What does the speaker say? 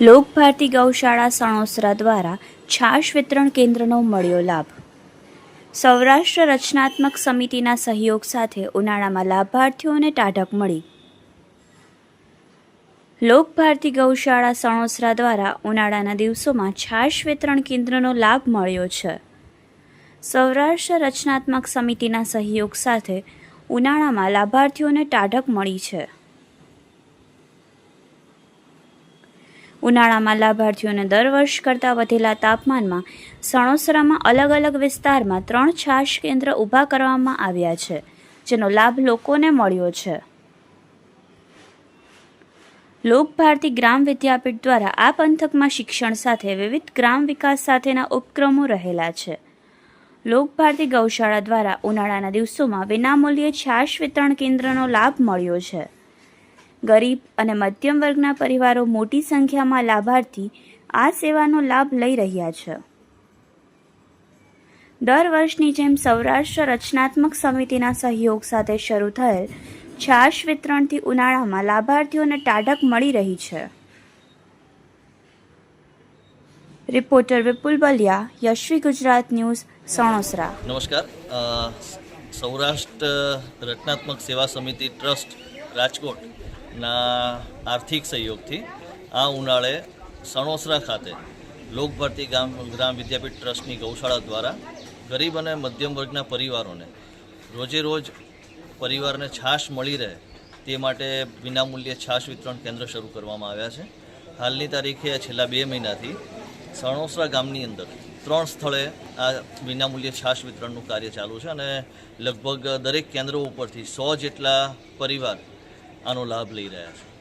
લોકભારતી ગૌશાળા સણોસરા દ્વારા છાશ વિતરણ કેન્દ્રનો મળ્યો લાભ. સૌરાષ્ટ્ર રચનાત્મક સમિતિના સહયોગ સાથે ઉનાળામાં લાભાર્થીઓને ટાઢક મળી. લોકભારતી ગૌશાળા સણોસરા દ્વારા ઉનાળાના દિવસોમાં છાશ વિતરણ કેન્દ્રનો લાભ મળ્યો છે. સૌરાષ્ટ્ર રચનાત્મક સમિતિના સહયોગ સાથે ઉનાળામાં લાભાર્થીઓને ટાઢક મળી છે. ઉનાળામાં લાભાર્થીઓને દર વર્ષ કરતાં વધેલા તાપમાનમાં સણોસરામાં અલગ અલગ વિસ્તારમાં ત્રણ છાશ કેન્દ્ર ઊભા કરવામાં આવ્યા છે, જેનો લાભ લોકોને મળ્યો છે. લોકભારતી ગ્રામ વિદ્યાપીઠ દ્વારા આ પંથકમાં શિક્ષણ સાથે વિવિધ ગ્રામ વિકાસ સાથેના ઉપક્રમો રહેલા છે. લોકભારતી ગૌશાળા દ્વારા ઉનાળાના દિવસોમાં વિનામૂલ્યે છાશ વિતરણ કેન્દ્રનો લાભ મળ્યો છે. ગરીબ અને મધ્યમ વર્ગના પરિવારો મોટી સંખ્યામાં લાભાર્થી આ સેવાનો લાભ લઈ રહ્યા છે. દર વર્ષની જેમ સૌરાષ્ટ્ર રચનાત્મક સમિતિના સહયોગ સાથે શરૂ થયેલ છાશ વિતરણથી ઉનાળામાં લાભાર્થીઓને ટાઢક મળી રહી છે. Reporter Vipul Baliya, Yashvi Gujarat news Sanosara. નમસ્કાર. સૌરાષ્ટ્ર રચનાત્મક સેવા સમિતિ ટ્રસ્ટ રાજકોટના આર્થિક સહયોગથી આ ઉનાળે સણોસરા ખાતે લોકભારતી ગામ, ગ્રામ વિદ્યાપીઠ ટ્રસ્ટની ગૌશાળા દ્વારા ગરીબ અને મધ્યમ વર્ગના પરિવારોને રોજે રોજ પરિવારને છાશ મળી રહે તે માટે વિનામૂલ્યે છાશ વિતરણ કેન્દ્ર શરૂ કરવામાં આવ્યા છે. હાલની તારીખે છેલ્લા બે મહિનાથી સણોસરા ગામની અંદર ત્રણ સ્થળે આ વિનામૂલ્યે છાશ વિતરણનું કાર્ય ચાલુ છે અને લગભગ દરેક કેન્દ્રો ઉપરથી સો જેટલા પરિવાર આનો લાભ લઈ રહ્યા છે.